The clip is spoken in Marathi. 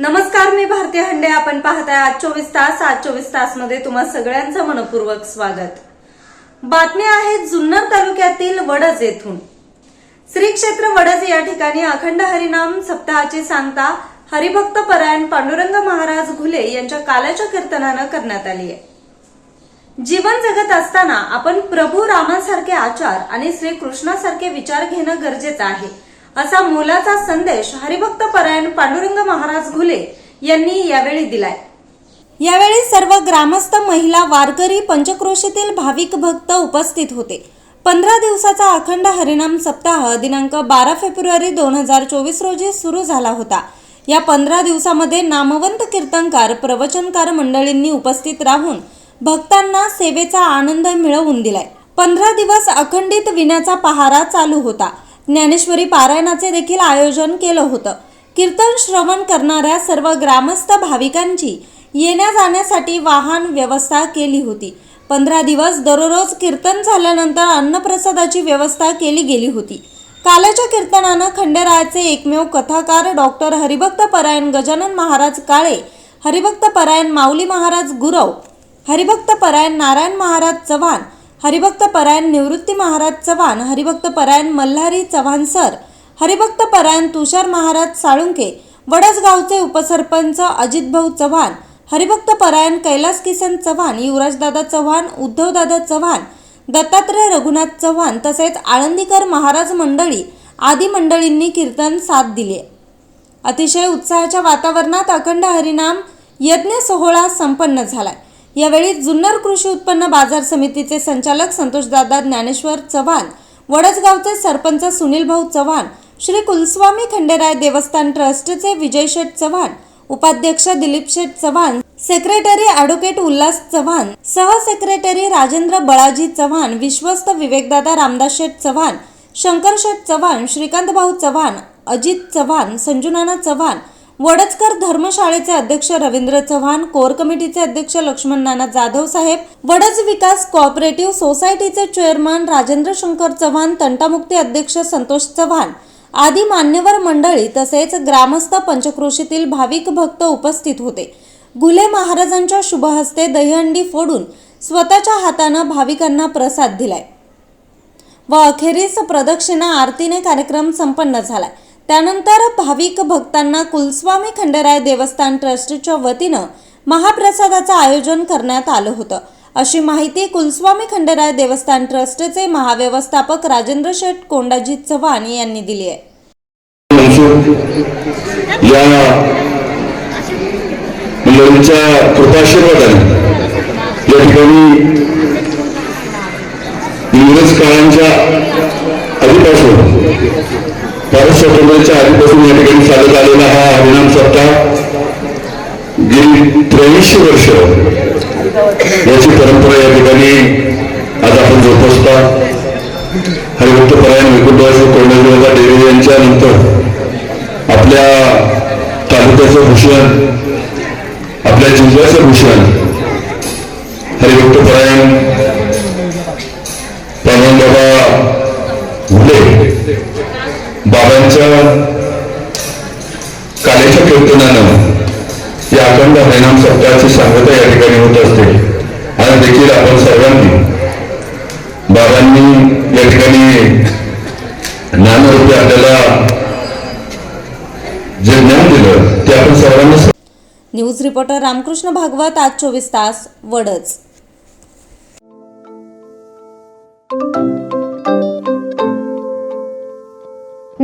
नमस्कार मी भारतीय हंडे. आपण पाहताय आज चोवीस तास. आज चोवीस तासमध्ये तुम्हा सगळ्यांचं मनपूर्वक स्वागत. बातम्या आहेत जुन्नर तालुक्यातील वडज येथून. श्री क्षेत्र वडज या ठिकाणी अखंड हरिनाम सप्ताहाची सांगता हरिभक्त परायण पांडुरंग महाराज घुले यांच्या कालाच्या कीर्तनानं करण्यात आली आहे. जीवन जगत असताना आपण प्रभू रामासारखे आचार आणि श्रीकृष्णासारखे विचार घेणं गरजेचं आहे. असा मोलाचा संदेश हरिभक्त परायण पांडुरंग महाराज घुले यांनी यावेळी दिलाय. यावेळी सर्व ग्रामस्थ महिला वारकरी पंचक्रोशीतील भाविक भक्त उपस्थित होते. पंधरा दिवसाचा अखंड हरिनाम सप्ताह दिनांक बारा फेब्रुवारी दोन हजार चोवीस रोजी सुरू झाला होता. या पंधरा दिवसामध्ये नामवंत कीर्तनकार प्रवचनकार मंडळींनी उपस्थित राहून भक्तांना सेवेचा आनंद मिळवून दिलाय. पंधरा दिवस अखंडित विण्याचा पहारा चालू होता. ज्ञानेश्वरी पारायणाचे देखील आयोजन केलं होतं. कीर्तन श्रवण करणाऱ्या सर्व ग्रामस्थ भाविकांची येण्या जाण्यासाठी वाहन व्यवस्था केली होती. पंधरा दिवस दररोज कीर्तन झाल्यानंतर अन्नप्रसादाची व्यवस्था केली गेली होती. कालाच्या कीर्तनानं खंडेरायाचे एकमेव कथाकार डॉक्टर हरिभक्त परायण गजानन महाराज काळे हरिभक्त परायण माऊली महाराज गुरव हरिभक्त परायण नारायण महाराज चव्हाण हरिभक्त परायण निवृत्ती महाराज चव्हाण हरिभक्त परायण मल्हारी चव्हाण सर हरिभक्त परायण तुषार महाराज साळुंके वडसगावचे उपसरपंच अजितभाऊ चव्हाण हरिभक्त परायण कैलास किसन चव्हाण युवराजदादा चव्हाण उद्धवदादा चव्हाण दत्तात्रय रघुनाथ चव्हाण तसेच आळंदीकर महाराज मंडळी आदी मंडळींनी कीर्तन साथ दिले. अतिशय उत्साहाच्या वातावरणात अखंड हरिनाम यज्ञ सोहळा संपन्न झालाय. यावेळी जुन्नर कृषी उत्पन्न बाजार समितीचे संचालक संतोषदादा ज्ञानेश्वर चव्हाण वडसगावचे सरपंच सुनील भाऊ चव्हाण श्री कुलस्वामी खंडेराय देवस्थान ट्रस्टचे विजय शेठ चव्हाण उपाध्यक्ष दिलीप शेठ चव्हाण सेक्रेटरी ॲडव्होकेट उल्हास चव्हाण सह सेक्रेटरी राजेंद्र बळाजी चव्हाण विश्वस्त विवेकदादा रामदास शेठ चव्हाण शंकर शेठ चव्हाण श्रीकांत भाऊ चव्हाण अजित चव्हाण संजुनाना चव्हाण वडचकर धर्मशाळेचे अध्यक्ष रवींद्र चव्हाण कोर कमिटीचे अध्यक्ष लक्ष्मण नाना जाधव साहेब वडज विकास कोऑपरेटिव्ह सोसायटीचे चेअरमन राजेंद्र शंकर चव्हाण तंटामुक्ती अध्यक्ष संतोष चव्हाण आदी मान्यवर मंडळी तसेच ग्रामस्थ पंचक्रोशीतील भाविक भक्त उपस्थित होते. घुले महाराजांच्या शुभहस्ते दहीहंडी फोडून स्वतःच्या हातानं भाविकांना प्रसाद दिलाय. व अखेरीस प्रदक्षिणा आरतीने कार्यक्रम संपन्न झाला त्यानंतर भाविक भक्तांना कुलस्वामी खंडराय देवस्थान ट्रस्टच्या वतीनं महाप्रसादाचं आयोजन करण्यात आलं होतं. अशी माहिती कुलस्वामी खंडराय देवस्थान ट्रस्टचे महाव्यवस्थापक राजेंद्र शेठ कोंडाजी चव्हाण यांनी दिली आहे. या मंडळींच्या कृपाशीर्वादाने या ठिकाणी इंग्रज काळांच्या आधीपासून भारत स्वातंत्र्याच्या आधीपासून या ठिकाणी चालत आलेला हा हरिणाम सप्ताह गेली त्रेवीसशे वर्ष याची परंपरा या ठिकाणी आज आपण जोपासता. हरिभक्त परायण वैकुंठवासी कोंडदेवता डेरे यांच्या नंतर आपल्या तालुक्याचं भूषण आपल्या जिल्ह्याचं भूषण हरिभक्त परायण बाबांच्या काल्याच्या कीर्तनानं या अखंड हरिनाम सप्ताहाची सांगता या ठिकाणी होत असते. आणि देखील आपण सर्वांनी बाबांनी या ठिकाणी ज्ञानरूपी आपल्याला जे ज्ञान दिलं ते आपण सर्वांनी न्यूज रिपोर्टर रामकृष्ण भागवत आज चोवीस तास वडच.